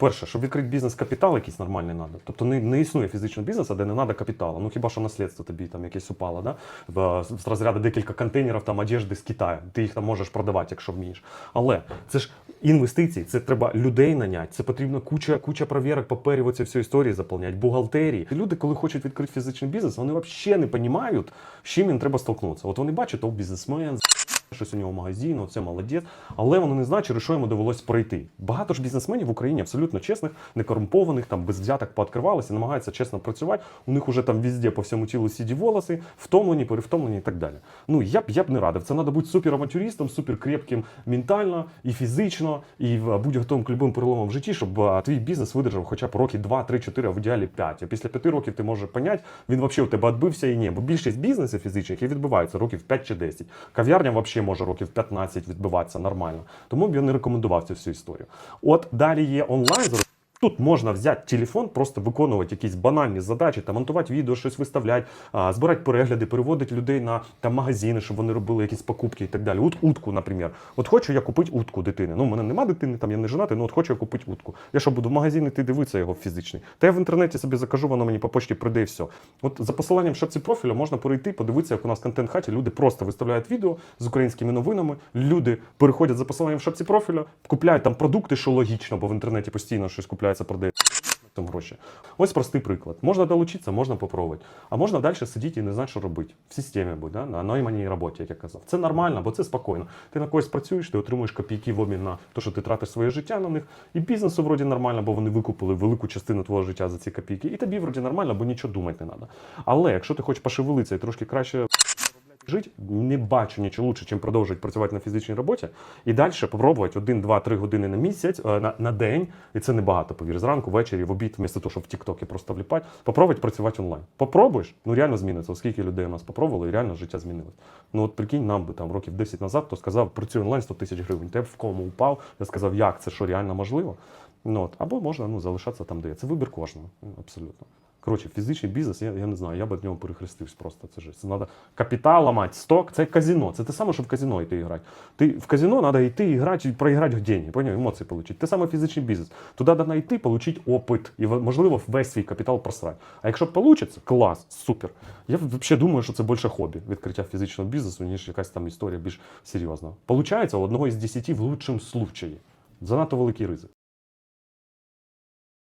Перше, щоб відкрити бізнес, капітал якийсь нормальний треба. Тобто не, не існує фізичного бізнесу, де не треба капіталу. Ну хіба що наслідство тобі там якесь упало, да? З розряду декілька контейнерів там одежди з Китаю. Ти їх там можеш продавати, якщо вмієш. Але це ж інвестиції, це треба людей наняти, це потрібно куча, куча провірок, паперів, оці всю історію заповняти, бухгалтерії. Люди, коли хочуть відкрити фізичний бізнес, вони взагалі не розуміють, з чим їм треба столкнутися. От вони бачать, о, бізнесмен, щось у нього магазин, це молодець, але вони не через що йому довелось пройти. Багато ж бізнесменів в Україні абсолютно чесних, некорумпованих, там без взяток пооткривалися, намагаються чесно працювати. У них уже там везде по всьому тілу сіді волоси, втомлені, перевтомлені і так далі. Ну я б я б не радив. Це треба бути суперавантюристом, суперкрепким ментально і фізично, і в- будь готовим к любим переломам в житті, щоб твій бізнес видержав хоча б роки 2, 3, 4, а в ідеалі 5. А після 5 років ти можеш поняти, він взагалі у тебе відбився і ні. Бо більшість бізнесів фізичних і років 5 чи 10. Кав'ярня взагалі може років 15 відбиватися нормально. Тому б я не рекомендував цю всю історію. От далі є онлайн. Тут можна взяти телефон, просто виконувати якісь банальні задачі, там монтувати відео, щось виставляти, збирати перегляди, переводити людей на там магазини, щоб вони робили якісь покупки і так далі. От утку, наприклад. От хочу я купити утку дитини. Ну, у мене нема дитини, там я не женатий, ну от хочу я купити утку. Я що буду в магазин іти дивитися його фізичний. Та я в інтернеті собі закажу, воно мені по почті прийде і все. От за посиланням шапці профілю можна перейти, подивитися, як у нас контент хаті. Люди просто виставляють відео з українськими новинами. Люди переходять за посиланням в шапці профілю, купляють там продукти, що логічно, бо в інтернеті постійно щось продається. Там гроші. Ось простий приклад. Можна долучитися, можна попробувати. А можна далі сидіти і не знати, що робити. В системі будь, да? на найманій роботі, як я казав. Це нормально, бо це спокійно. Ти на когось працюєш, ти отримуєш копійки в обмін на те, що ти тратиш своє життя на них. І бізнесу вроді нормально, бо вони викупили велику частину твого життя за ці копійки. І тобі вроді нормально, бо нічого думати не треба. Але якщо ти хочеш пошевелитися і трошки краще жити, не бачу нічого лучше, чим продовжувати працювати на фізичній роботі. І далі попробувати 1, 2, 3 години на місяць, е, на, на день, і це небагато, повір, зранку, ввечері, в обід, вмісто того, щоб в Тіктокі просто вліпати, попробувати працювати онлайн. Попробуєш, ну реально зміниться. Оскільки людей у нас попробували, і реально життя змінилось. Ну от прикинь, нам би там років 10 назад, хто сказав, працюй онлайн 100 тисяч гривень. Ти б в кому упав, я сказав, як це що реально можливо. Ну, от. Або можна ну, залишатися там, де є. Це вибір кожного. Ну, Абсолютно. Коротше, фізичний бізнес, я, я не знаю, я б від нього перехрестився просто. Це ж це треба капітал ламати, сток, це казино. Це те саме, що в казино йти грати. Ти в казино треба йти і грати, і проіграти гроші, поняв, емоції отримати. Те саме фізичний бізнес. Туди треба йти, отримати опит і, можливо, весь свій капітал просрати. А якщо вийде, клас, супер. Я взагалі думаю, що це більше хобі відкриття фізичного бізнесу, ніж якась там історія більш серйозна. Получається у одного із десяти в лучшому случаї. Занадто великий ризик.